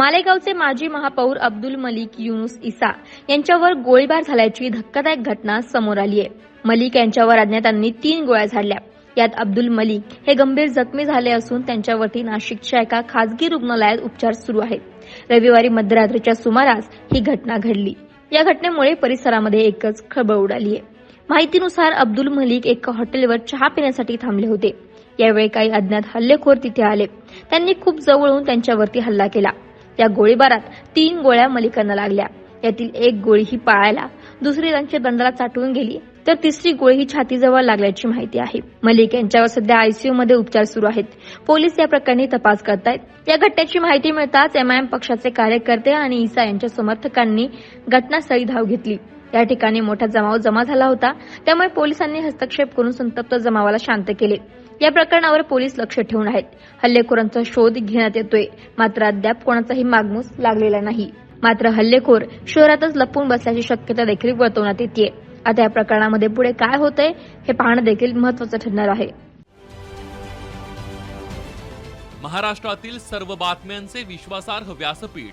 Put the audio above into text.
मालेगावचे माजी महापौर अब्दुल मलिक युनुस इसा यांच्यावर गोळीबार झाल्याची धक्कादायक घटना समोर आली आहे. मलिक यांच्यावर अज्ञातांनी तीन गोळ्या झाडल्या. यात अब्दुल मलिक हे गंभीर जखमी झाले असून त्यांच्यावरती नाशिकच्या एका खासगी रुग्णालयात उपचार सुरू आहेत. रविवारी मध्यरात्रीच्या सुमारास ही घटना घडली. या घटनेमुळे परिसरामध्ये एकच खळबळ उडाली आहे. माहितीनुसार अब्दुल मलिक एका हॉटेलवर चहा पिण्यासाठी थांबले होते. यावेळी काही अज्ञात हल्लेखोर तिथे आले. त्यांनी खूप जवळून त्यांच्यावरती हल्ला केला. या गोळीबारात तीन गोळ्या मलिकांना लागल्या. यातील एक गोळी ही पाळायला दुसरी त्यांच्या दंडाला चाटून गेली तर तिसरी गोळी ही छातीजवळ लागल्याची माहिती आहे. मलिक यांच्यावर सध्या आयसीयू मध्ये उपचार सुरू आहेत. पोलीस या प्रकरणी तपास करतायत. या घटनेची माहिती मिळताच एमआयएम पक्षाचे कार्यकर्ते आणि इसा यांच्या समर्थकांनी घटनास्थळी धाव घेतली. या ठिकाणी मोठा जमाव जमा झाला होता. त्यामुळे पोलिसांनी हस्तक्षेप करून संतप्त जमावाला शांत केले. या प्रकरणावर पोलीस लक्ष ठेवून आहेत. हल्लेखोरांचा शोध घेण्यात येतोय. मात्र अद्याप कोणाचाही मागमूस लागलेला नाही. मात्र हल्लेखोर शहरातच लपून बसल्याची शक्यता देखील वर्तवण्यात येते आता या प्रकरणामध्ये पुढे काय होतंय हे पाहणं देखील महत्वाचं ठरणार आहे. महाराष्ट्रातील सर्व बातम्यांचे विश्वासार्ह व्यासपीठ.